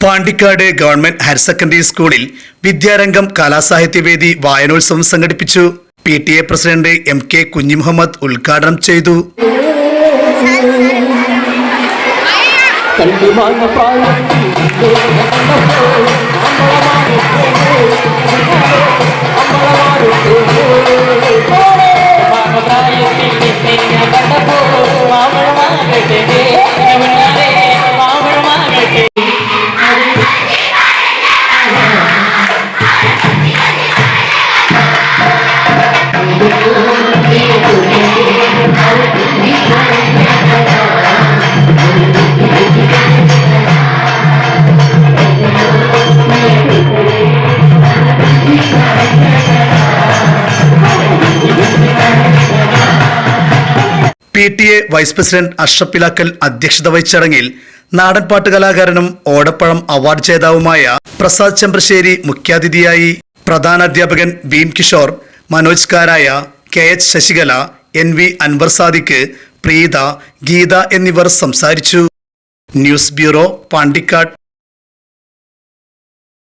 Pandikkad government higher secondary സ്കൂളിൽ വിദ്യാരംഗം കലാസാഹിത്യവേദി വായനോത്സവം സംഘടിപ്പിച്ചു P T A president M K Kunhimuhammad ഉദ്ഘാടനം ചെയ്തു P T A vice president Ashraf അധ്യക്ഷത വഹിച്ച ചടങ്ങിൽ നാടൻപാട്ട് കലാകാരനും ഓടപ്പഴം അവാർഡ് ജേതാവുമായ പ്രസാദ് ചെമ്പ്രശ്ശേരി മുഖ്യാതിഥിയായി പ്രധാന അധ്യാപകൻ Bhim Kishore Manoj Karaya K H Sasikala N V Anwar Sadiq Preetha Geetha എന്നിവർ സംസാരിച്ചു. News bureau Pandikkad.